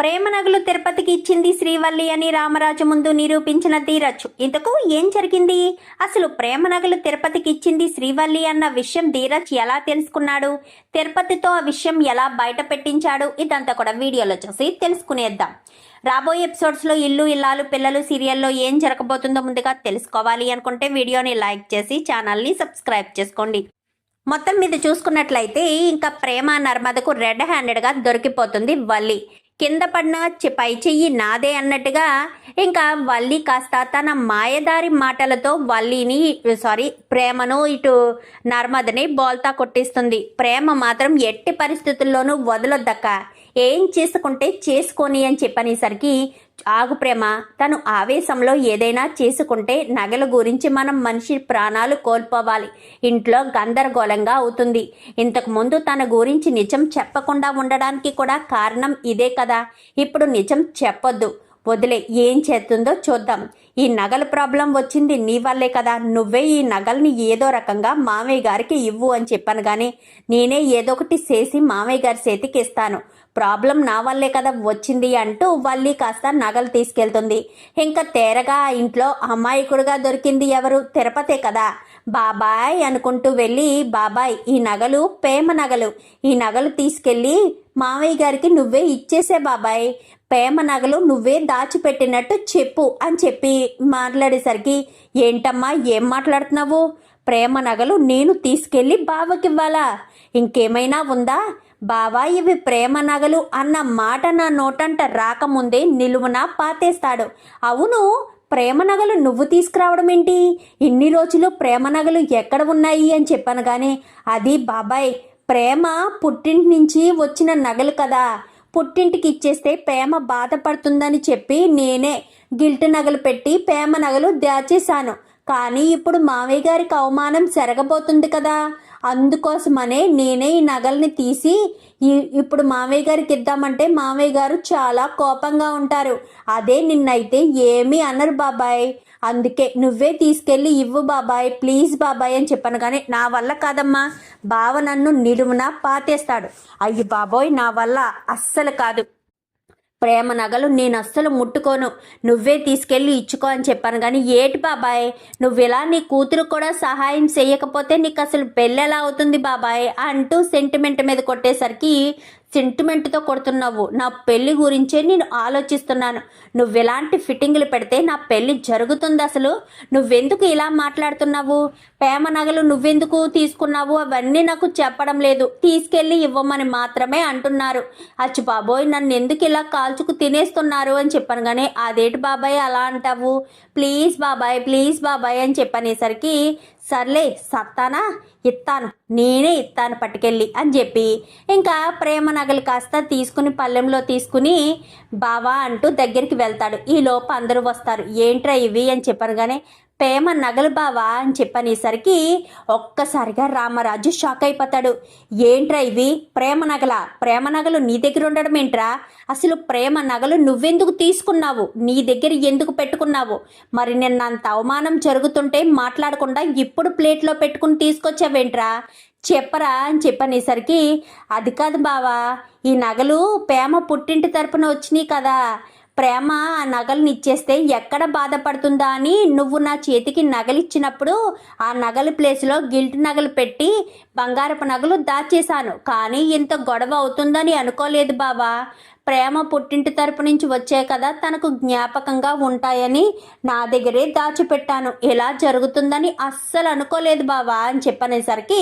ప్రేమ నగలు తిరుపతికి ఇచ్చింది శ్రీవల్లి అని రామరాజు ముందు నిరూపించిన ధీరజ్. ఇంతకు ఏం జరిగింది? అసలు ప్రేమ నగలు తిరుపతికి ఇచ్చింది శ్రీవల్లి అన్న విషయం ధీరజ్ ఎలా తెలుసుకున్నాడు? తిరుపతితో ఆ విషయం ఎలా బయట పెట్టించాడు ఇదంతా కూడా వీడియోలో చూసి తెలుసుకునేద్దాం. రాబోయే ఎపిసోడ్స్లో ఇల్లు ఇల్లాలు పిల్లలు సీరియల్లో ఏం జరగబోతుందో ముందుగా తెలుసుకోవాలి అనుకుంటే వీడియోని లైక్ చేసి ఛానల్ని సబ్స్క్రైబ్ చేసుకోండి. మొత్తం మీద చూసుకున్నట్లయితే ఇంకా ప్రేమ నర్మదకు రెడ్ హ్యాండెడ్గా దొరికిపోతుంది వల్లి. కింద పడిన పై చెయ్యి నాదే అన్నట్టుగా ఇంకా వల్లి కాస్త తన మాయదారి మాటలతో వల్లిని సారీ ప్రేమను ఇటు నర్మదని బోల్తా కొట్టిస్తుంది. ప్రేమ మాత్రం ఎట్టి పరిస్థితుల్లోనూ వదలొద్దక్క. ఏం చేసుకుంటే చేసుకొని అని చెప్పనేసరికి ఆగు ప్రేమ తను ఆవేశంలో ఏదైనా చేసుకుంటే నగల గురించి మనం మనిషి ప్రాణాలు కోల్పోవాలి. ఇంట్లో గందరగోళంగా అవుతుంది. ఇంతకు ముందు తన గురించి నిజం చెప్పకుండా ఉండడానికి కూడా కారణం ఇదే కదా. ఇప్పుడు నిజం చెప్పొద్దు. వదిలే ఏం చేస్తుందో చూద్దాం. ఈ నగల ప్రాబ్లం వచ్చింది నీ వల్లే కదా. నువ్వే ఈ నగల్ని ఏదో రకంగా మామయ్య గారికి ఇవ్వు అని చెప్పాను కానీ నేనే ఏదో ఒకటి చేసి మామయ్య గారి చేతికి ఇస్తాను. ప్రాబ్లం నా వల్లే కదా వచ్చింది అంటూ వల్లి కాస్త నగలు తీసుకెళ్తుంది. ఇంకా తేరగా ఇంట్లో అమాయకుడుగా దొరికింది ఎవరు? తిరుపతే కదా. బాబాయ్ అనుకుంటూ వెళ్ళి బాబాయ్ ఈ నగలు ప్రేమ నగలు. ఈ నగలు తీసుకెళ్ళి మావయ్య గారికి నువ్వే ఇచ్చేసే బాబాయ్. ప్రేమ నగలు నువ్వే దాచిపెట్టినట్టు చెప్పు అని చెప్పి మాట్లాడేసరికి ఏంటమ్మా ఏం మాట్లాడుతున్నావు? ప్రేమ నగలు నేను తీసుకెళ్ళి బావకివ్వాలా? ఇంకేమైనా ఉందా? బావా ఇవి ప్రేమ నగలు అన్న మాట నా నోటంట రాకముందే నిలువున పాతేస్తాడు. అవును ప్రేమ నగలు నువ్వు తీసుకురావడం ఏంటి ఇన్ని రోజులు ప్రేమ నగలు ఎక్కడ ఉన్నాయి అని చెప్పాను కానీ అది బాబాయ్ ప్రేమ పుట్టింటి నుంచి వచ్చిన నగలు కదా. పుట్టింటికి ఇచ్చేస్తే ప్రేమ బాధపడుతుందని చెప్పి నేనే గిల్ట్ నగలు పెట్టి ప్రేమ నగలు దాచేశాను. కానీ ఇప్పుడు మావయ్య గారికి అవమానం జరగబోతుంది కదా. అందుకోసమనే నేనే ఈ నగల్ని తీసి ఇప్పుడు మావయ్య గారికి ఇద్దామంటే మావయ్య గారు చాలా కోపంగా ఉంటారు. అదే నిన్నైతే ఏమీ అనరు బాబాయ్. అందుకే నువ్వే తీసుకెళ్ళి ఇవ్వు బాబాయ్ ప్లీజ్ బాబాయ్ అని చెప్పాను. కానీ నా వల్ల కాదమ్మా. బావ నన్ను నిలువున పాతేస్తాడు. అయ్యి బాబోయ్ నా వల్ల అస్సలు కాదు. ప్రేమ నగలు నేను అస్సలు ముట్టుకోను. నువ్వే తీసుకెళ్ళి ఇచ్చుకో అని చెప్పాను. కానీ ఏటి బాబాయ్ నువ్వు ఇలా నీ కూతురు కూడా సహాయం చేయకపోతే నీకు అసలు పెళ్ళెలా అవుతుంది బాబాయ్? అంటూ సెంటిమెంట్ మీద కొట్టేసరికి సెంటిమెంట్తో కొడుతున్నావు. నా పెళ్ళి గురించే నేను ఆలోచిస్తున్నాను. నువ్వు ఎలాంటి ఫిట్టింగ్లు పెడితే నా పెళ్ళి జరుగుతుంది అసలు? నువ్వెందుకు ఇలా మాట్లాడుతున్నావు? ప్రేమ నగలు నువ్వెందుకు తీసుకున్నావు? అవన్నీ నాకు చెప్పడం లేదు. తీసుకెళ్ళి ఇవ్వమని మాత్రమే అంటున్నారు. అచ్చు బాబోయ్ నన్ను ఎందుకు ఇలా కాల్చుకు తినేస్తున్నారు అని చెప్పాను కానీ అదేటి బాబాయ్ అలా అంటావు? ప్లీజ్ బాబాయ్ ప్లీజ్ బాబాయ్ అని చెప్పనేసరికి సర్లే సత్తానా? ఇస్తాను నేనే ఇస్తాను పట్టుకెళ్ళి అని చెప్పి ఇంకా ప్రేమ నగలు కాస్త తీసుకుని పళ్ళెంలో తీసుకుని బావా అంటూ దగ్గరికి వెళ్తాడు. ఈ లోపు అందరూ వస్తారు. ఏంట్రా ఇవి అని చెప్పనగానే కానీ ప్రేమ నగలు బావా అని చెప్పనేసరికి ఒక్కసారిగా రామరాజు షాక్ అయిపోతాడు. ఏంట్రా ఇవి? ప్రేమ నగల? ప్రేమ నగలు నీ దగ్గర ఉండడం ఏంట్రా? అసలు ప్రేమ నగలు నువ్వెందుకు తీసుకున్నావు? నీ దగ్గర ఎందుకు పెట్టుకున్నావు? మరి నిన్న అంత అవమానం జరుగుతుంటే మాట్లాడకుండా ఇప్పుడు ప్లేట్లో పెట్టుకుని తీసుకొచ్చావేంట్రా? చెప్పరా అని చెప్పనేసరికి అది కాదు బావా ఈ నగలు ప్రేమ పుట్టింటి తరపున వచ్చినాయి కదా. ప్రేమ ఆ నగలను ఇచ్చేస్తే ఎక్కడ బాధపడుతుందా అని నువ్వు నా చేతికి నగలిచ్చినప్పుడు ఆ నగలు ప్లేస్లో గిల్ట్ నగలు పెట్టి బంగారపు నగలు దాచేశాను. కానీ ఇంత గొడవ అవుతుందని అనుకోలేదు బావా. ప్రేమ పుట్టింటి తరపు నుంచి వచ్చే కదా తనకు జ్ఞాపకంగా ఉంటాయని నా దగ్గరే దాచిపెట్టాను. ఇలా జరుగుతుందని అస్సలు అనుకోలేదు బావా అని చెప్పనేసరికి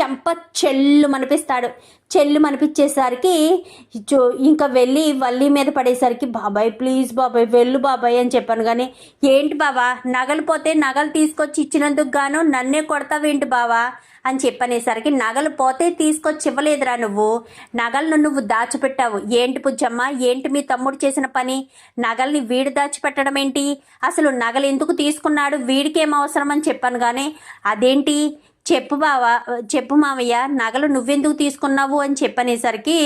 చెంప చెల్లు మనిపిస్తాడు చెల్లు మనిపించేసరికి చూ- ఇంకా వెళ్ళి వల్లి మీద పడేసరికి బాబాయ్ ప్లీజ్ బాబాయ్ వెళ్ళు బాబాయ్ అని చెప్పాను. కానీ ఏంటి బావా నగలు పోతే నగలు తీసుకొచ్చి ఇచ్చినందుకు గాను నన్నే కొడతావేంటి బావా? అని చెప్పనేసరికి నగలు పోతే తీసుకొచ్చి ఇవ్వలేదురా నువ్వు. నగలను నువ్వు దాచిపెట్టావు. ఏంటి పుజ్జమ్మ ఏంటి మీ తమ్ముడు చేసిన పని? నగల్ని వీడు దాచిపెట్టడం ఏంటి? అసలు నగలు ఎందుకు తీసుకున్నాడు? వీడికి ఏం అవసరం? అని చెప్పాను. కానీ అదేంటి? చెప్పు బావా చెప్పు మావయ్య నగలు నువ్వెందుకు తీసుకున్నావు అని చెప్పనేసరికి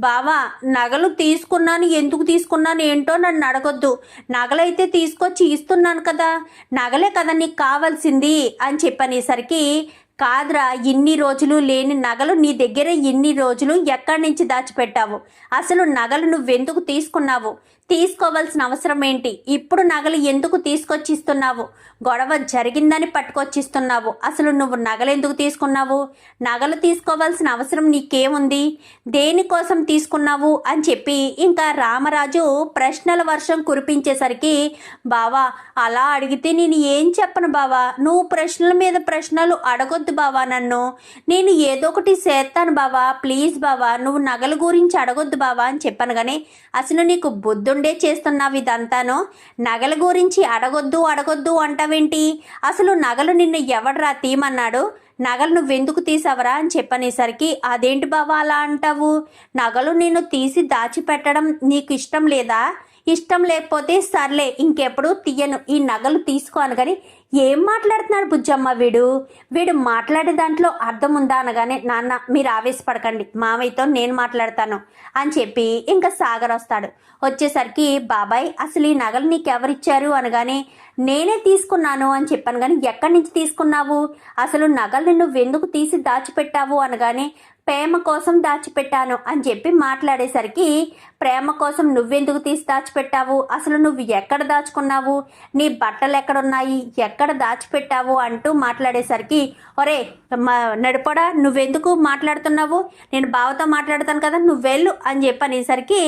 బావా నగలు తీసుకున్నాను ఎందుకు తీసుకున్నాను ఏంటో నన్ను అడగొద్దు. నగలైతే తీసుకొచ్చి ఇస్తున్నాను కదా నగలే కదా నీకు కావాల్సింది అని చెప్పనేసరికి కాదురా ఇన్ని రోజులు లేని నగలు నీ దగ్గర ఇన్ని రోజులు ఎక్కడి నుంచి దాచిపెట్టావు? అసలు నగలు నువ్వెందుకు తీసుకున్నావు? తీసుకోవాల్సిన అవసరం ఏంటి? ఇప్పుడు నగలు ఎందుకు తీసుకొచ్చిస్తున్నావు? గొడవ జరిగిందని పట్టుకొచ్చిస్తున్నావు. అసలు నువ్వు నగలు ఎందుకు తీసుకున్నావు? నగలు తీసుకోవాల్సిన అవసరం నీకేముంది? దేనికోసం తీసుకున్నావు? అని చెప్పి ఇంకా రామరాజు ప్రశ్నల వర్షం కురిపించేసరికి బావా అలా అడిగితే నేను ఏం చెప్పను బావా? నువ్వు ప్రశ్నల మీద ప్రశ్నలు అడగొద్దు బావా నన్ను. నేను ఏదో ఒకటి చేస్తాను బావా. ప్లీజ్ బావా నువ్వు నగల గురించి అడగొద్దు బావా అని చెప్పాను కానీ అసలు నీకు బుద్ధుడు? చేస్తున్నావు ఇదంతాను నగల గురించి అడగొద్దు అడగొద్దు అంటావేంటి? అసలు నగలు నిన్ను ఎవడరా తీయమన్నాడు నగలు నువ్వెందుకు తీసావరా అని చెప్పనేసరికి అదేంటి బావా అలా అంటావు? నగలు నేను తీసి దాచిపెట్టడం నీకు ఇష్టం లేదా? ఇష్టం లేకపోతే సర్లే ఇంకెప్పుడు తీయను. ఈ నగలు తీసుకోను కానీ ఏం మాట్లాడుతున్నాడు బుజ్జమ్మ వీడు? వీడు మాట్లాడే దాంట్లో అర్థం ఉందా అనగానే నాన్న మీరు ఆవేశపడకండి. మామయ్యతో నేను మాట్లాడతాను అని చెప్పి ఇంకా సాగర్ వస్తాడు. వచ్చేసరికి బాబాయ్ అసలు ఈ నగలు నీకు ఎవరిచ్చారు అనగానే నేనే తీసుకున్నాను అని చెప్పాను. కానీ ఎక్కడి నుంచి తీసుకున్నావు? అసలు నగలు నువ్వు ఎందుకు తీసి దాచిపెట్టావు? అనగానే ప్రేమ కోసం దాచిపెట్టాను అని చెప్పి మాట్లాడేసరికి ప్రేమ కోసం నువ్వెందుకు తీసి దాచిపెట్టావు? అసలు నువ్వు ఎక్కడ దాచుకున్నావు? నీ బట్టలు ఎక్కడున్నాయి? ఎక్కడ దాచిపెట్టావు? అంటూ మాట్లాడేసరికి ఒరే మా నడిపడా నువ్వెందుకు మాట్లాడుతున్నావు? నేను బావతో మాట్లాడతాను కదా నువ్వు వెళ్ళు అని చెప్పి అనేసరికి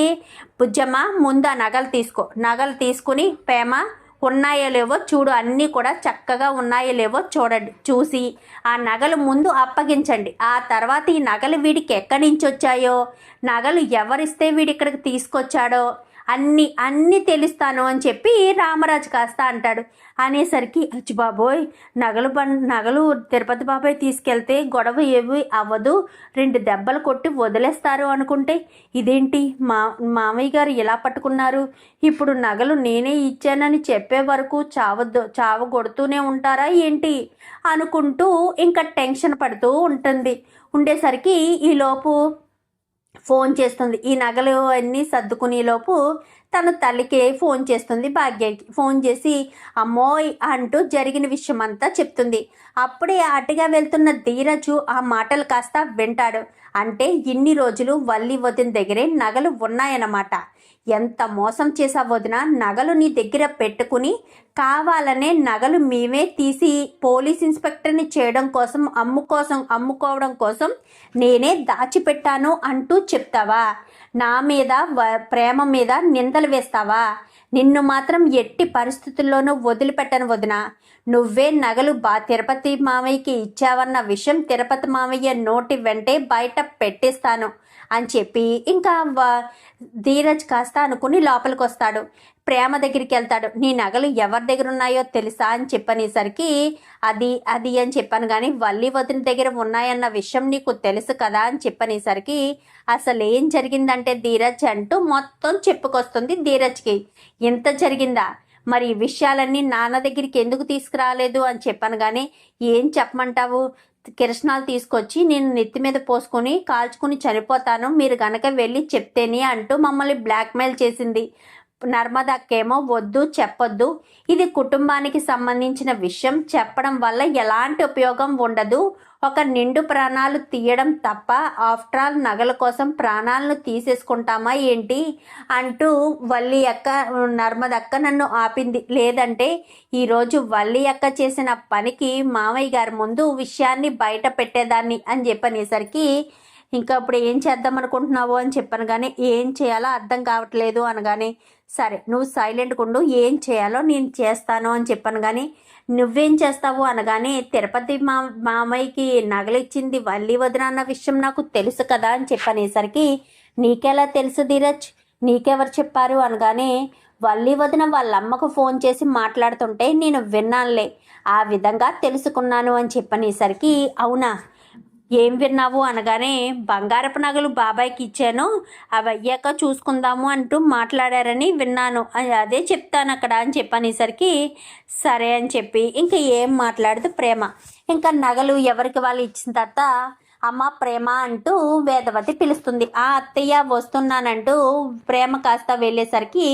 బుజ్జమ్మ ముందు ఆ నగలు తీసుకో. నగలు తీసుకుని ప్రేమ ఉన్నాయో లేవో చూడు అన్నీ కూడా చక్కగా ఉన్నాయో లేవో చూడండి చూసి ఆ నగలు ముందు అప్పగించండి. ఆ తర్వాత ఈ నగలు వీడికి ఎక్కడి నుంచి వచ్చాయో నగలు ఎవరిస్తే వీడి ఇక్కడికి తీసుకొచ్చాడో అన్ని అన్ని తెలుస్తాను అని చెప్పి రామరాజు కాస్త అంటాడు. అనేసరికి అచ్చి బాబోయ్ నగలు బం నగలు తిరుపతి బాబాయ్ తీసుకెళ్తే గొడవ ఏవి అవ్వదు. రెండు దెబ్బలు కొట్టి వదిలేస్తారు అనుకుంటే ఇదేంటి? మా మామయ్య గారు ఇలా పట్టుకున్నారు. ఇప్పుడు నగలు నేనే ఇచ్చానని చెప్పే వరకు చావద్దు చావ కొడుతూనే ఉంటారా ఏంటి? అనుకుంటూ ఇంకా టెన్షన్ పడుతూ ఉంటుంది. ఉండేసరికి ఈలోపు ఫోన్ చేస్తుంది. ఈ నగలు అన్నీ సర్దుకునేలోపు తన తల్లికి ఫోన్ చేస్తుంది భాగ్యకి. ఫోన్ చేసి అమ్మోయ్ అంటూ జరిగిన విషయం అంతా చెప్తుంది. అప్పుడే అటుగా వెళ్తున్న ధీరజు ఆ మాటలు కాస్త వింటాడు. అంటే ఇన్ని రోజులు వల్లి వదిన దగ్గరే నగలు ఉన్నాయన్నమాట. ఎంత మోసం చేసా వదిన నగలు నీ దగ్గర పెట్టుకుని కావాలనే నగలు మేమే తీసి పోలీస్ ఇన్స్పెక్టర్ని చేయడం కోసం అమ్ము కోసం అమ్ముకోవడం కోసం నేనే దాచిపెట్టాను అంటూ చెప్తావా? నా మీద వ- ప్రేమ మీద నిందలు వేస్తావా? నిన్ను మాత్రం ఎట్టి పరిస్థితుల్లోనూ వదిలిపెట్టను వదిన. నువ్వే నగలు బా తిరుపతి మామయ్యకి ఇచ్చావన్న విషయం తిరుపతి మామయ్య నోటి వెంటే బయట పెట్టేస్తాను. అని చెప్పి ఇంకా ధీరజ్ కాస్త అనుకుని లోపలికి వస్తాడు ప్రేమ దగ్గరికి వెళ్తాడు. నీ నగలు ఎవరి దగ్గర ఉన్నాయో తెలుసా అని చెప్పనేసరికి అది అది అని చెప్పాను కానీ వల్లి వదిన దగ్గర ఉన్నాయన్న విషయం నీకు తెలుసు కదా అని చెప్పనేసరికి అసలు ఏం జరిగిందంటే ధీరజ్ అంటూ మొత్తం చెప్పుకొస్తుంది ధీరజ్కి. ఇంత జరిగిందా? మరి ఈ విషయాలన్నీ నాన్న దగ్గరికి ఎందుకు తీసుకురాలేదు అని చెప్పాను కానీ ఏం చెప్పమంటావు? కిరసనాలు తీసుకొచ్చి నేను నెత్తి మీద పోసుకొని కాల్చుకుని చనిపోతాను మీరు గనక వెళ్ళి చెప్తేనే అంటూ మమ్మల్ని బ్లాక్మెయిల్ చేసింది. నర్మదక్కేమో వద్దు చెప్పొద్దు. ఇది కుటుంబానికి సంబంధించిన విషయం. చెప్పడం వల్ల ఎలాంటి ఉపయోగం ఉండదు. ఒక నిండు ప్రాణాలు తీయడం తప్ప ఆఫ్టర్ ఆల్ నగల కోసం ప్రాణాలను తీసేసుకుంటామా ఏంటి? అంటూ వల్లి అక్క నర్మదక్క నన్ను ఆపింది. లేదంటే ఈరోజు వల్లి అక్క చేసిన పనికి మామయ్య గారి ముందు విషయాన్ని బయట పెట్టేదాన్ని అని చెప్పనేసరికి ఇంకా ఇప్పుడు ఏం చేద్దాం అనుకుంటున్నావు అని చెప్పాను కానీ ఏం చేయాలో అర్థం కావట్లేదు అనగానే సరే నువ్వు సైలెంట్గా ఉండు ఏం చేయాలో నేను చేస్తాను అని చెప్పాను కానీ నువ్వేం చేస్తావు అనగానే తిరుపతి మా మామయ్యకి నగలిచ్చింది వల్లి వదిన అన్న విషయం నాకు తెలుసు కదా అని చెప్పనేసరికి నీకెలా తెలుసు ధీరజ్? నీకెవరు చెప్పారు అనగానే వల్లి వదిన వాళ్ళ అమ్మకు ఫోన్ చేసి మాట్లాడుతుంటే నేను విన్నానులే ఆ విధంగా తెలుసుకున్నాను అని చెప్పనేసరికి అవునా? ఏం విన్నావు అనగానే బంగారపు నగలు బాబాయ్కి ఇచ్చాను అవి అయ్యాక చూసుకుందాము అంటూ మాట్లాడారని విన్నాను. అదే చెప్తాను అక్కడ అని చెప్పనేసరికి సరే అని చెప్పి ఇంకా ఏం మాట్లాడదు ప్రేమ. ఇంకా నగలు ఎవరికి వాళ్ళు ఇచ్చిన తర్వాత అమ్మ ప్రేమ అంటూ వేదవతి పిలుస్తుంది. ఆ అత్తయ్య వస్తున్నానంటూ ప్రేమ కాస్త వెళ్ళేసరికి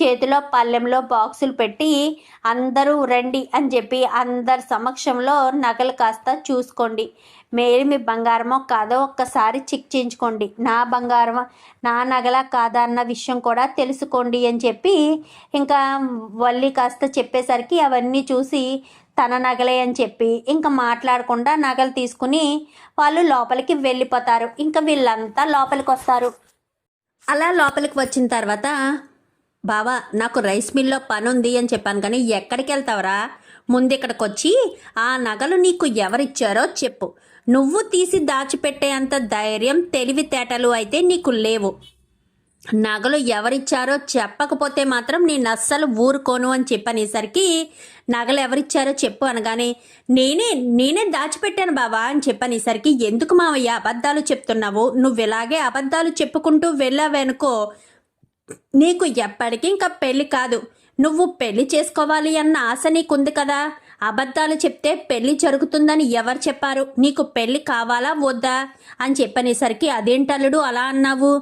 చేతిలో పళ్ళెంలో బాక్సులు పెట్టి అందరూ రండి అని చెప్పి అందరి సమక్షంలో నగలు కాస్త చూసుకోండి. మేరీ మీ బంగారమో కాదో ఒక్కసారి చెక్ చేయించుకోండి. నా బంగారం నా నగల కాదా అన్న విషయం కూడా తెలుసుకోండి అని చెప్పి ఇంకా వల్లి కాస్త చెప్పేసరికి అవన్నీ చూసి తన నగలే అని చెప్పి ఇంకా మాట్లాడకుండా నగలు తీసుకుని వాళ్ళు లోపలికి వెళ్ళిపోతారు. ఇంకా వీళ్ళంతా లోపలికి వస్తారు అలా లోపలికి వచ్చిన తర్వాత బావా నాకు రైస్ మిల్లో పని ఉంది అని చెప్పాను కానీ ఎక్కడికి వెళ్తావరా? ముందు ఇక్కడికి వచ్చి ఆ నగలు నీకు ఎవరిచ్చారో చెప్పు. నువ్వు తీసి దాచిపెట్టేంత ధైర్యం తెలివితేటలు అయితే నీకు లేవు. నగలు ఎవరిచ్చారో చెప్పకపోతే మాత్రం నేను అస్సలు ఊరుకోను అని చెప్పనేసరికి నగలు ఎవరిచ్చారో చెప్పు అనగానే నేనే నేనే దాచిపెట్టాను బావా అని చెప్పనేసరికి ఎందుకు మావయ్య అబద్ధాలు చెప్తున్నావు? నువ్వు ఇలాగే అబద్ధాలు చెప్పుకుంటూ వెళ్ళావనుకో నీకు ఎప్పటికీ ఇంకా పెళ్ళి కాదు. నువ్వు పెళ్ళి చేసుకోవాలి అన్న ఆశ నీకుంది కదా. అబద్ధాలు చెప్తే పెళ్ళి జరుగుతుందని ఎవరు చెప్పారు? నీకు పెళ్ళి కావాలా వద్దా అని చెప్పనేసరికి అదేంటల్లుడు అలా అన్నావు?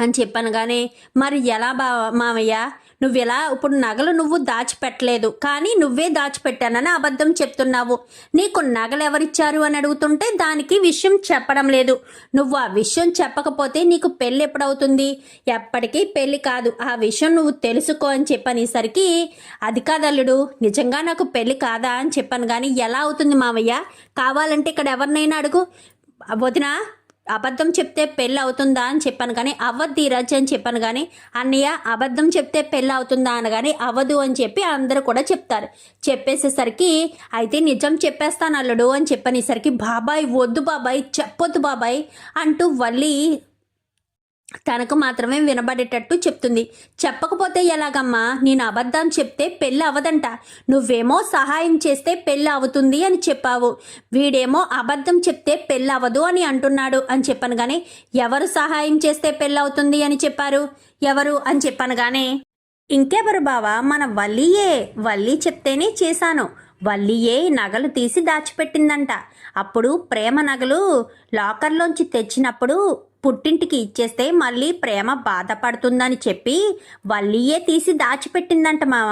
అని చెప్పాను కానీ మరి ఎలా బా మామయ్య? నువ్వు ఎలా ఇప్పుడు నగలు నువ్వు దాచిపెట్టలేదు. కానీ నువ్వే దాచిపెట్టానని అబద్ధం చెప్తున్నావు. నీకు నగలు ఎవరిచ్చారు అని అడుగుతుంటే దానికి విషయం చెప్పడం లేదు. నువ్వు ఆ విషయం చెప్పకపోతే నీకు పెళ్ళి ఎప్పుడవుతుంది? ఎప్పటికీ పెళ్ళి కాదు. ఆ విషయం నువ్వు తెలుసుకో అని చెప్పనేసరికి అది కాదల్లుడు నిజంగా నాకు పెళ్ళి కాదా అని చెప్పాను కానీ ఎలా అవుతుంది మామయ్య? కావాలంటే ఇక్కడ ఎవరినైనా అడుగు. వదినా అబద్ధం చెప్తే పెళ్ళి అవుతుందా అని చెప్పాను కానీ అవ్వద్ది రజ్ అని చెప్పాను కానీ అన్నయ్య అబద్ధం చెప్తే పెళ్ళి అవుతుందా అనగానే అవ్వదు అని చెప్పి అందరూ కూడా చెప్తారు. చెప్పేసేసరికి అయితే నిజం చెప్పేస్తాను అల్లుడు అని చెప్పనేసరికి బాబాయ్ వద్దు బాబాయ్ చెప్పొద్దు బాబాయ్ అంటూ వల్లి తనకు మాత్రమే వినబడేటట్టు చెప్తుంది. చెప్పకపోతే ఎలాగమ్మా? నేను అబద్ధం చెప్తే పెళ్ళి అవదంట నువ్వేమో సహాయం చేస్తే పెళ్ళి అవుతుంది అని చెప్పావు. వీడేమో అబద్ధం చెప్తే పెళ్ళి అవదు అని అంటున్నాడు అని చెప్పాను కానీ ఎవరు సహాయం చేస్తే పెళ్ళి అవుతుంది అని చెప్పారు? ఎవరు అని చెప్పాను కానీ ఇంకెవరు బావా? మన వల్లియే. వల్లి చెప్తేనే చేశాను. వల్లియే నగలు తీసి దాచిపెట్టిందంట. అప్పుడు ప్రేమ నగలు లాకర్లోంచి తెచ్చినప్పుడు పుట్టింటికి ఇచ్చేస్తే మళ్ళీ ప్రేమ బాధపడుతుందని చెప్పి వల్లియే తీసి దాచిపెట్టిందంట మామ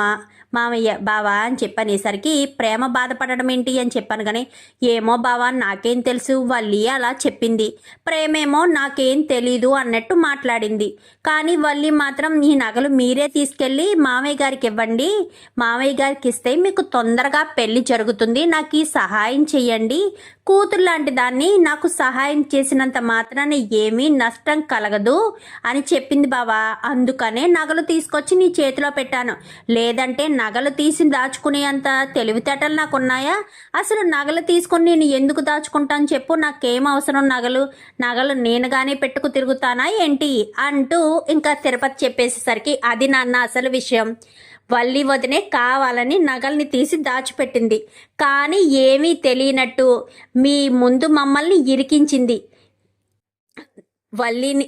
మామయ్య బావా అని చెప్పనేసరికి ప్రేమ బాధపడడం ఏంటి అని చెప్పాను కానీ ఏమో బావా నాకేం తెలుసు వల్లి అలా చెప్పింది. ప్రేమేమో నాకేం తెలీదు అన్నట్టు మాట్లాడింది. కానీ వల్లి మాత్రం ఈ నగలు మీరే తీసుకెళ్ళి మామయ్య గారికి ఇవ్వండి. మామయ్య గారికి ఇస్తే మీకు తొందరగా పెళ్ళి జరుగుతుంది. నాకు ఈ సహాయం చెయ్యండి. కూతురు లాంటి దాన్ని నాకు సహాయం చేసినంత మాత్రాన ఏమీ నష్టం కలగదు అని చెప్పింది బావా. అందుకనే నగలు తీసుకొచ్చి నీ చేతిలో పెట్టాను. లేదంటే నగలు తీసి దాచుకునేంత తెలివితేటలు నాకు ఉన్నాయా అసలు నగలు తీసుకొని నేను ఎందుకు దాచుకుంటాను చెప్పు. నాకేం అవసరం నగలు? నగలు నేనుగానే పెట్టుకు తిరుగుతానా ఏంటి? అంటూ ఇంకా తిరుపతి చెప్పేసేసరికి అది నాన్న అసలు విషయం. వల్లి వదినే కావాలని నగల్ని తీసి దాచిపెట్టింది. కానీ ఏమీ తెలియనట్టు మీ ముందు మమ్మల్ని ఇరికించింది. వల్లిని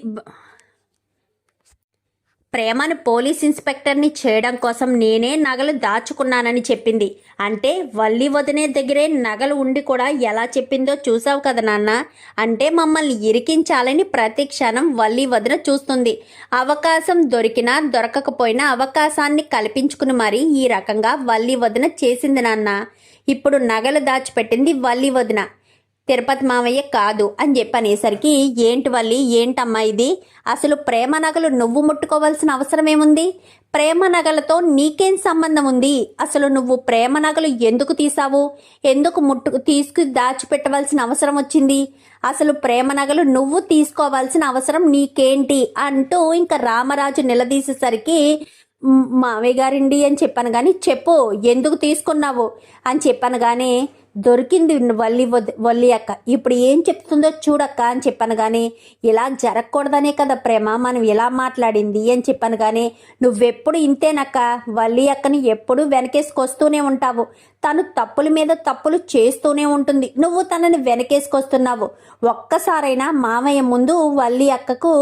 ప్రేమను పోలీస్ ఇన్స్పెక్టర్ని చేయడం కోసం నేనే నగలు దాచుకున్నానని చెప్పింది. అంటే వల్లి వదినే దగ్గరే నగలు ఉండి కూడా ఎలా చెప్పిందో చూసావు కదా నాన్న? అంటే మమ్మల్ని ఇరికించాలని ప్రతి క్షణం వల్లి వదిన చూస్తుంది. అవకాశం దొరికినా దొరకకపోయినా అవకాశాన్ని కల్పించుకుని మరీ ఈ రకంగా వల్లి వదిన చేసింది నాన్న. ఇప్పుడు నగలు దాచిపెట్టింది వల్లి వదిన. తిరుపతి మావయ్య కాదు అని చెప్పనేసరికి ఏంటి వల్లి? ఏంటమ్మా ఇది? అసలు ప్రేమ నగలు నువ్వు ముట్టుకోవాల్సిన అవసరం ఏముంది? ప్రేమ నగలతో నీకేం సంబంధం ఉంది? అసలు నువ్వు ప్రేమ నగలు ఎందుకు తీసావు ఎందుకు ముట్టు తీసుకు దాచిపెట్టవలసిన అవసరం వచ్చింది? అసలు ప్రేమ నగలు నువ్వు తీసుకోవాల్సిన అవసరం నీకేంటి? అంటూ ఇంకా రామరాజు నిలదీసేసరికి మావయ్య గారిండి అని చెప్పాను కానీ చెప్పు ఎందుకు తీసుకున్నావు? అని చెప్పాను కానీ దొరికింది వల్లి వల్లి అక్క. ఇప్పుడు ఏం చెప్తుందో చూడక్క అని చెప్పాను కానీ ఇలా జరగకూడదనే కదా ప్రేమ మనం ఇలా మాట్లాడింది అని చెప్పాను కానీ నువ్వెప్పుడు ఇంతేనక్క. వల్లి అక్కని ఎప్పుడు వెనకేసుకొస్తూనే ఉంటావు. తను తప్పుల మీద తప్పులు చేస్తూనే ఉంటుంది. నువ్వు తనని వెనకేసుకొస్తున్నావు. ఒక్కసారైనా మామయ్య ముందు వల్లి అక్కకు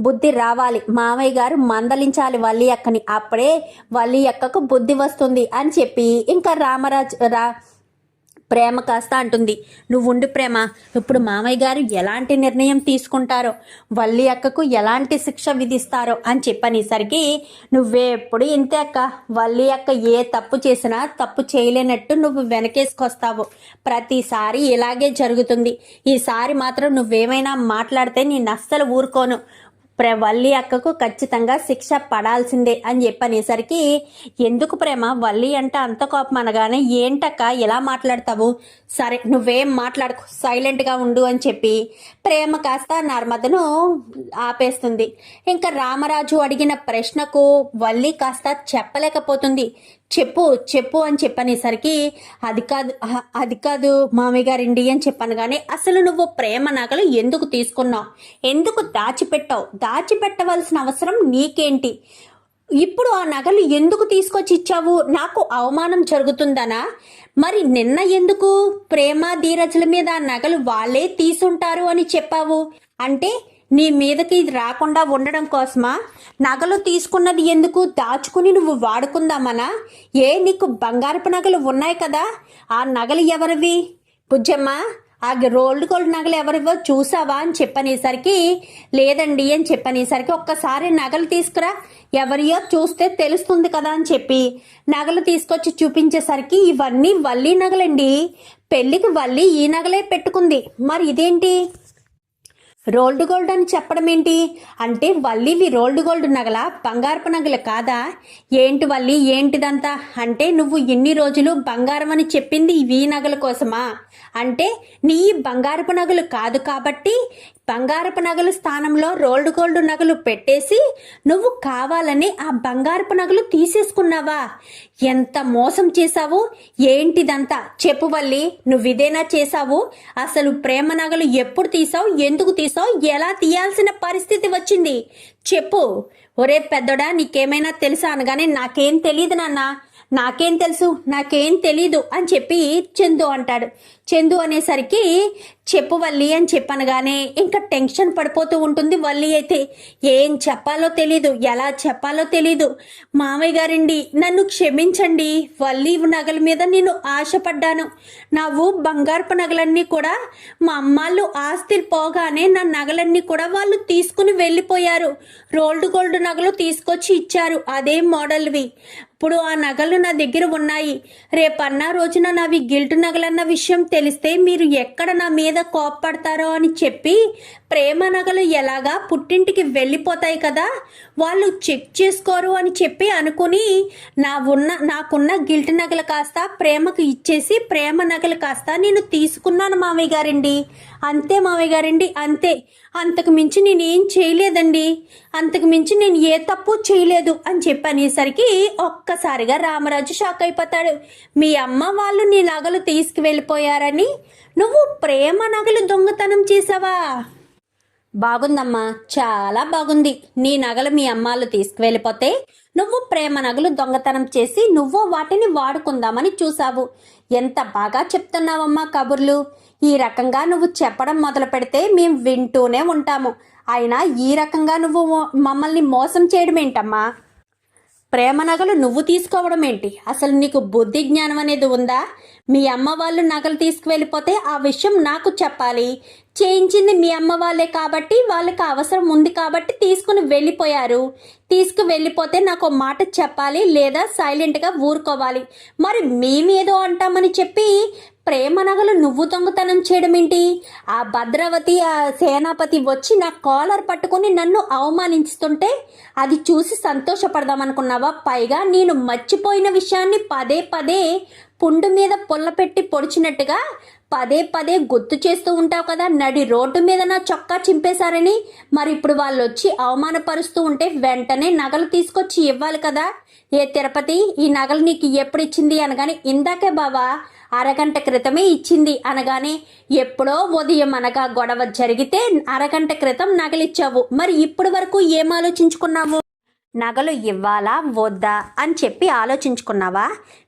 బుద్ధి రావాలి. మామయ్య గారు మందలించాలి వల్లి అక్కని. అప్పుడే వల్లి అక్కకు బుద్ధి వస్తుంది అని చెప్పి ఇంకా రామరాజు రా ప్రేమ కాస్త అంటుంది. నువ్వు ఉండు ప్రేమ ఇప్పుడు మామయ్య గారు ఎలాంటి నిర్ణయం తీసుకుంటారో వల్లి అక్కకు ఎలాంటి శిక్ష విధిస్తారో అని చెప్పనేసరికి నువ్వెప్పుడు ఇంతే అక్క వల్లి అక్క ఏ తప్పు చేసినా తప్పు చేయలేనట్టు నువ్వు వెనకేసుకొస్తావు. ప్రతిసారి ఇలాగే జరుగుతుంది. ఈసారి మాత్రం నువ్వేమైనా మాట్లాడితే నేను అస్సలు ఊరుకోను. వల్లి అక్కకు ఖచ్చితంగా శిక్ష పడాల్సిందే అని చెప్పనేసరికి ఎందుకు ప్రేమ? వల్లి అంటే అంత కోపం అనగానే ఏంటక్క ఎలా మాట్లాడతావు? సరే నువ్వేం మాట్లాడకు సైలెంట్గా ఉండు అని చెప్పి ప్రేమ కాస్త నర్మదను ఆపేస్తుంది. ఇంకా రామరాజు అడిగిన ప్రశ్నకు వల్లి కాస్త చెప్పలేకపోతుంది. చెప్పు చెప్పు అని చెప్పనేసరికి అది కాదు అది కాదు మామయ్య అని చెప్పాను కానీ అసలు నువ్వు ప్రేమ నగలు ఎందుకు తీసుకున్నావు? ఎందుకు దాచిపెట్టావు? దాచిపెట్టవలసిన అవసరం నీకేంటి? ఇప్పుడు ఆ నగలు ఎందుకు తీసుకొచ్చి ఇచ్చావు? నాకు అవమానం జరుగుతుందనా? మరి నిన్న ఎందుకు ప్రేమ ధీరజుల మీద ఆ నగలు వాళ్ళే తీసుంటారు అని చెప్పావు? అంటే నీ మీదకి ఇది రాకుండా ఉండడం కోసమా? నగలు తీసుకున్నది ఎందుకు దాచుకుని నువ్వు వాడుకుందామనా? ఏ నీకు బంగారపు నగలు ఉన్నాయి కదా? ఆ నగలు ఎవరివి? బుజ్జమ్మ ఆ రోల్డ్ గోల్డ్ నగలు ఎవరివో చూసావా అని చెప్పనేసరికి లేదండి అని చెప్పనేసరికి ఒక్కసారి నగలు తీసుకురా. ఎవరియో చూస్తే తెలుస్తుంది కదా అని చెప్పి నగలు తీసుకొచ్చి చూపించేసరికి ఇవన్నీ వల్లి నగలండి. పెళ్ళికి వల్లి ఈ నగలే పెట్టుకుంది. మరి ఇదేంటి? రోల్డ్ గోల్డ్ అని చెప్పడం ఏంటి? అంటే వల్లివి రోల్డ్ గోల్డ్ నగల? బంగారపు నగలు కాదా? ఏంటి వల్లి? ఏంటిదంతా? అంటే నువ్వు ఎన్ని రోజులు బంగారం అని చెప్పింది ఇవి నగల కోసమా? అంటే నీ బంగారపు నగలు కాదు కాబట్టి బంగారపు నగలు స్థానంలో రోల్డ్ గోల్డ్ నగలు పెట్టేసి నువ్వు కావాలని ఆ బంగారపు నగలు తీసేసుకున్నావా? ఎంత మోసం చేశావు? ఏంటిదంతా? చెప్పు వల్లి నువ్వు ఇదేనా చేశావు? అసలు ప్రేమ నగలు ఎప్పుడు తీసావు? ఎందుకు తీసావు? ఎలా తీయాల్సిన పరిస్థితి వచ్చింది? చెప్పు. ఒరే పెద్దోడా నీకేమైనా తెలుసా అనగానే నాకేం తెలియదు నాన్న. నాకేం తెలుసు నాకేం తెలీదు అని చెప్పి చందు అంటాడు. చందు అనేసరికి చెప్పు వల్లి అని చెప్పనగానే ఇంకా టెన్షన్ పడిపోతూ ఉంటుంది వల్లి అయితే. ఏం చెప్పాలో తెలీదు ఎలా చెప్పాలో తెలీదు. మామయ్య గారండి నన్ను క్షమించండి. వల్లి నగల మీద నేను ఆశపడ్డాను. నావు బంగారపు నగలన్నీ కూడా మా అమ్మాళ్ళు ఆస్తి పోగానే నా నగలన్నీ కూడా వాళ్ళు తీసుకుని వెళ్ళిపోయారు. రోల్డ్ గోల్డ్ నగలు తీసుకొచ్చి ఇచ్చారు. అదే మోడల్వి. ఇప్పుడు ఆ నగలు నా దగ్గర ఉన్నాయి. రేపన్నా రోజున నావి గిల్ట్ నగలన్న విషయం తెలిస్తే మీరు ఎక్కడ నా మీద కోప్పడతారో అని చెప్పి ప్రేమ నగలు ఎలాగా పుట్టింటికి వెళ్ళిపోతాయి కదా? వాళ్ళు చెక్ చేసుకోరు అని చెప్పి అనుకుని నా ఉన్న నాకున్న గిల్ట్ నగలు కాస్త ప్రేమకు ఇచ్చేసి ప్రేమ నగలు కాస్త నేను తీసుకున్నాను మామయ్య గారండి. అంతే మామయ్య గారండి అంతే. అంతకు మించి నేనేం చేయలేదండి. అంతకు మించి నేను ఏ తప్పు చేయలేదు అని చెప్పనేసరికి ఒక్కసారిగా రామరాజు షాక్ అయిపోతాడు. మీ అమ్మ వాళ్ళు నీ నగలు తీసుకువెళ్ళిపోయారని. నువ్వు ప్రేమ నగలు దొంగతనం చేసావా బాగుందమ్మా చాలా బాగుంది. నీ నగలు మీ అమ్మాళ్ళు తీసుకువెళ్ళిపోతే నువ్వు ప్రేమ నగలు దొంగతనం చేసి నువ్వు వాటిని వాడుకుందామని చూసావు ఎంత బాగా చెప్తున్నావమ్మా కబుర్లు. ఈ రకంగా నువ్వు చెప్పడం మొదలు పెడితే మేము వింటూనే ఉంటాము. అయినా ఈ రకంగా నువ్వు మమ్మల్ని మోసం చేయడం ఏంటమ్మా ప్రేమ నగలు నువ్వు తీసుకోవడం ఏంటి అసలు నీకు బుద్ధి జ్ఞానం అనేది ఉందా? మీ అమ్మ వాళ్ళు నగలు తీసుకువెళ్ళిపోతే ఆ విషయం నాకు చెప్పాలి. చేయించింది మీ అమ్మ వాళ్ళే కాబట్టి వాళ్ళకి అవసరం ఉంది కాబట్టి తీసుకుని వెళ్ళిపోయారు. తీసుకు వెళ్ళిపోతే నాకు ఒక మాట చెప్పాలి లేదా సైలెంట్గా ఊరుకోవాలి. మరి మేమేదో అంటామని చెప్పి ప్రేమ నగలు నువ్వు దొంగతనం చేయడం ఏంటి ఆ భద్రావతి ఆ సేనాపతి వచ్చి నా కాలర్ పట్టుకొని నన్ను అవమానిస్తుంటే అది చూసి సంతోషపడదాం అనుకున్నావా పైగా నేను మర్చిపోయిన విషయాన్ని పదే పదే పుండు మీద పొల్ల పెట్టి పొడిచినట్టుగా పదే పదే గుర్తు చేస్తూ ఉంటావు కదా? నడి రోడ్డు మీద నా చొక్కా చింపేశారని. మరి ఇప్పుడు వాళ్ళు వచ్చి అవమానపరుస్తూ ఉంటే వెంటనే నగలు తీసుకొచ్చి ఇవ్వాలి కదా? ఏ తిరుపతి ఈ నగలు నీకు ఎప్పుడు ఇచ్చింది అనగానే ఇందాకే బావా అరగంట క్రితమే ఇచ్చింది అనగానే ఎప్పుడో ఉదయం అనగా గొడవ జరిగితే అరగంట క్రితం నగలిచ్చావు. మరి ఇప్పటి వరకు ఏం ఆలోచించుకున్నావు? నగలు ఇవ్వాలా? వద్దా? అని చెప్పి ఆలోచించుకున్నావా?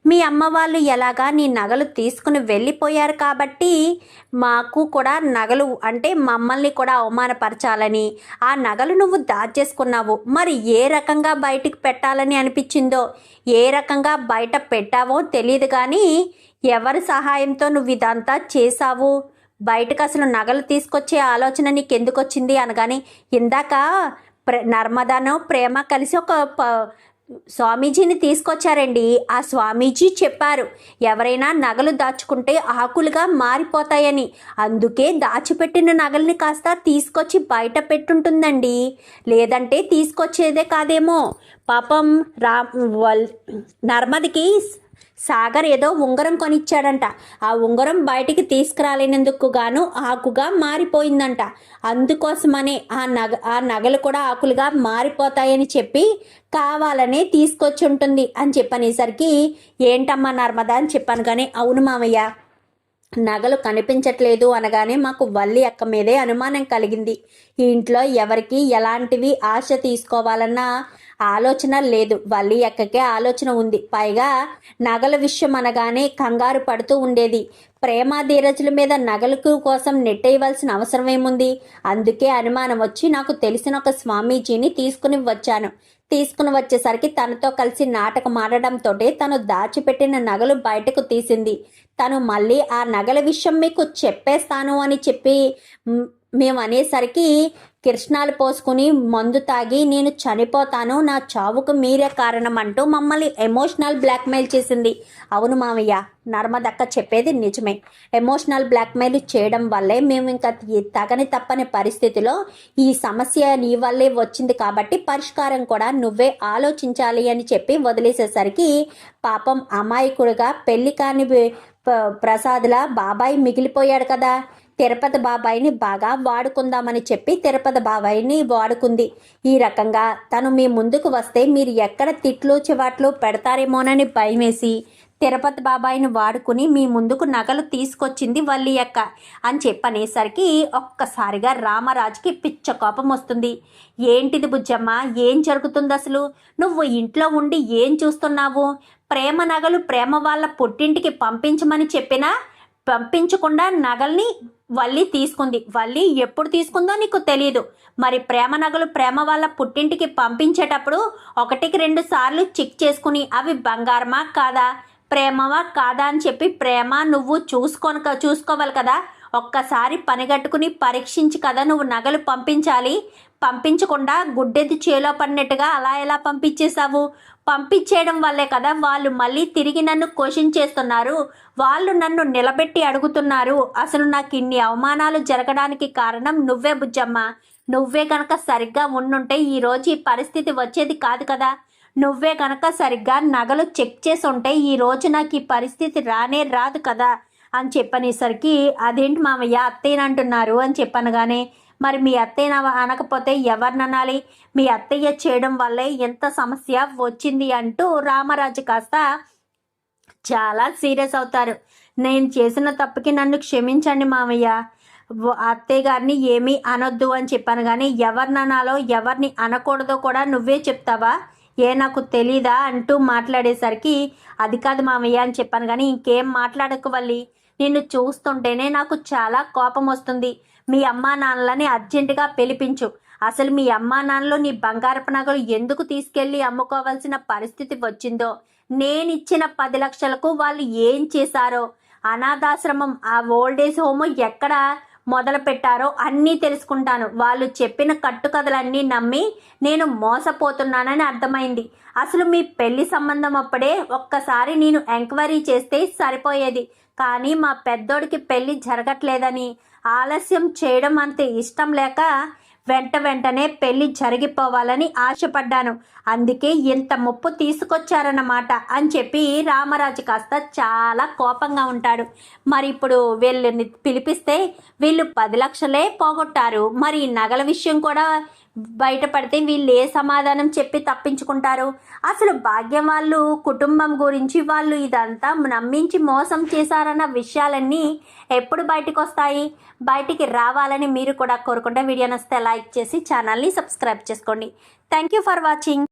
మీ అమ్మ వాళ్ళు ఎలాగా నీ నగలు తీసుకుని వెళ్ళిపోయారు కాబట్టి మాకు కూడా నగలు అంటే మమ్మల్ని కూడా అవమానపరచాలని ఆ నగలు నువ్వు దాచేసుకున్నావు. మరి ఏ రకంగా బయటికి పెట్టాలని అనిపించిందో ఏ రకంగా బయట పెట్టావో తెలియదు కానీ ఎవరి సహాయంతో నువ్వు ఇదంతా చేశావు? బయటకు అసలు నగలు తీసుకొచ్చే ఆలోచన నీకు ఎందుకు వచ్చింది అనగానే ఇందాక ప్ర నర్మదాను ప్రేమ కలిసి ఒక ప స్వామీజీని తీసుకొచ్చారండి. ఆ స్వామీజీ చెప్పారు ఎవరైనా నగలు దాచుకుంటే ఆకులుగా మారిపోతాయని. అందుకే దాచిపెట్టిన నగల్ని కాస్త తీసుకొచ్చి బయట పెట్టుంటుందండి. లేదంటే తీసుకొచ్చేదే కాదేమో. పాపం రా వల్ నర్మదికి సాగర్ ఏదో ఉంగరం కొనిచ్చాడంట. ఆ ఉంగరం బయటికి తీసుకురాలేనందుకు గాను ఆకుగా మారిపోయిందంట. అందుకోసమనే ఆ నగ ఆ నగలు కూడా ఆకులుగా మారిపోతాయని చెప్పి కావాలనే తీసుకొచ్చి ఉంటుంది అని చెప్పనేసరికి ఏంటమ్మా నర్మదా అని చెప్పాను కానీ అవును మామయ్య నగలు కనిపించట్లేదు అనగానే మాకు వల్లి అక్క మీదే అనుమానం కలిగింది. ఈ ఇంట్లో ఎవరికి ఎలాంటివి ఆశ తీసుకోవాలన్నా ఆలోచన లేదు. వల్లి అక్కకే ఆలోచన ఉంది. పైగా నగల విషయం అనగానే కంగారు పడుతూ ఉండేది. ప్రేమ ధీరజుల మీద నగలకు కోసం నెట్టేయవలసిన అవసరం ఏముంది అందుకే అనుమానం వచ్చి నాకు తెలిసిన ఒక స్వామీజీని తీసుకుని వచ్చాను. తీసుకుని వచ్చేసరికి తనతో కలిసి నాటకం ఆడడంతో తను దాచిపెట్టిన నగలు బయటకు తీసింది. తను మళ్ళీ ఆ నగల విషయం మీకు చెప్పేస్తాను అని చెప్పి మేము అనేసరికి కిరసనాలు పోసుకుని మందు తాగి నేను చనిపోతాను నా చావుకు మీరే కారణం అంటూ మమ్మల్ని ఎమోషనల్ బ్లాక్మెయిల్ చేసింది. అవును మామయ్య నర్మదక్క చెప్పేది నిజమే. ఎమోషనల్ బ్లాక్మెయిల్ చేయడం వల్లే మేము ఇంకా తగని తప్పని పరిస్థితిలో ఈ సమస్య నీ వల్లే వచ్చింది కాబట్టి పరిష్కారం కూడా నువ్వే ఆలోచించాలి అని చెప్పి వదిలేసేసరికి పాపం అమాయకుడిగా పెళ్ళి కాని ప్రసాద్లా బాబాయ్ మిగిలిపోయాడు కదా. తిరుపతి బాబాయిని బాగా వాడుకుందామని చెప్పి తిరుపతి బాబాయిని వాడుకుంది. ఈ రకంగా తను మీ ముందుకు వస్తే మీరు ఎక్కడ తిట్లు చివాట్లు పెడతారేమోనని భయమేసి తిరుపతి బాబాయిని వాడుకుని మీ ముందుకు నగలు తీసుకొచ్చింది వల్లి అక్క అని చెప్పనేసరికి ఒక్కసారిగా రామరాజుకి పిచ్చ కోపం వస్తుంది. ఏంటిది బుజ్జమ్మ? ఏం జరుగుతుంది అసలు? నువ్వు ఇంట్లో ఉండి ఏం చూస్తున్నావు? ప్రేమ నగలు ప్రేమ వాళ్ళ పుట్టింటికి పంపించమని చెప్పినా పంపించకుండా నగల్ని వల్లి తీసుకుంది. వల్లి ఎప్పుడు తీసుకుందో నీకు తెలియదు మరి ప్రేమ నగలు ప్రేమ వాళ్ళ పుట్టింటికి పంపించేటప్పుడు ఒకటికి రెండు సార్లు చెక్ చేసుకుని అవి బంగారమా కాదా? ప్రేమవా కాదా అని చెప్పి ప్రేమ నువ్వు చూసుకోను చూసుకోవాలి కదా. ఒక్కసారి పనిగట్టుకుని పరీక్షించి కదా నువ్వు నగలు పంపించాలి. పంపించకుండా గుడ్డెది చేలో పడినట్టుగా అలా ఎలా పంపించేశావు? పంపించేయడం వల్లే కదా వాళ్ళు మళ్ళీ తిరిగి నన్ను క్వశ్చన్ చేస్తున్నారు. వాళ్ళు నన్ను నిలబెట్టి అడుగుతున్నారు. అసలు నాకు ఇన్ని అవమానాలు జరగడానికి కారణం నువ్వే బుజ్జమ్మ. నువ్వే కనుక సరిగ్గా ఉండుంటే ఈరోజు ఈ పరిస్థితి వచ్చేది కాదు కదా. నువ్వే కనుక సరిగ్గా నగలు చెక్ చేసి ఉంటే ఈ రోజు నాకు ఈ పరిస్థితి రానే రాదు కదా అని చెప్పనేసరికి అదేంటి మామయ్య అత్తయ్యనంటున్నారు అని చెప్పనగానే మరి మీ అత్తయ్య అనకపోతే ఎవరిననాలి? మీ అత్తయ్య చేయడం వల్లే ఎంత సమస్య వచ్చింది అంటూ రామరాజు కాస్త చాలా సీరియస్ అవుతారు. నేను చేసిన తప్పుకి నన్ను క్షమించండి మామయ్య. అత్తయ్య గారిని ఏమీ అనొద్దు అని చెప్పాను కానీ ఎవరిని అనాలో ఎవరిని అనకూడదో కూడా నువ్వే చెప్తావా? ఏ నాకు తెలీదా అంటూ మాట్లాడేసరికి అది కాదు మామయ్య అని చెప్పాను కానీ ఇంకేం మాట్లాడకు వల్లి. నిన్ను చూస్తుంటేనే నాకు చాలా కోపం వస్తుంది. మీ అమ్మా నాన్నలని అర్జెంటుగా పిలిపించు. అసలు మీ అమ్మా నాన్నలు నీ బంగారపు నగలు ఎందుకు తీసుకెళ్ళి అమ్ముకోవాల్సిన పరిస్థితి వచ్చిందో? నేనిచ్చిన పది లక్షలకు వాళ్ళు ఏం చేశారో? అనాథాశ్రమం ఆ ఓల్డేజ్ హోమ్ ఎక్కడ మొదలు పెట్టారో అన్నీ తెలుసుకుంటాను. వాళ్ళు చెప్పిన కట్టుకథలన్నీ నమ్మి నేను మోసపోతున్నానని అర్థమైంది. అసలు మీ పెళ్ళి సంబంధం అప్పుడే ఒక్కసారి నేను ఎంక్వైరీ చేస్తే సరిపోయేది. కానీ మా పెద్దోడికి పెళ్ళి జరగట్లేదని ఆలస్యం చేయడం అంత. ఇష్టం లేక వెంట వెంటనే పెళ్ళి జరిగిపోవాలని ఆశపడ్డాను. అందుకే ఇంత ముప్పు తీసుకొచ్చారన్నమాట అని చెప్పి రామరాజు కాస్త చాలా కోపంగా ఉంటాడు. మరి ఇప్పుడు వీళ్ళని పిలిపిస్తే వీళ్ళు పది లక్షలే పోగొట్టారు. మరి నగల విషయం కూడా బయటపడితే వీళ్ళు ఏ సమాధానం చెప్పి తప్పించుకుంటారు? అసలు భాగ్యం వాళ్ళు కుటుంబం గురించి వాళ్ళు ఇదంతా నమ్మించి మోసం చేశారన్న విషయాలన్నీ ఎప్పుడు బయటకు వస్తాయి బయటికి రావాలని మీరు కూడా కోరుకుంటే వీడియో నస్తే లైక్ చేసి ఛానల్ని సబ్స్క్రైబ్ చేసుకోండి. Thank you for watching.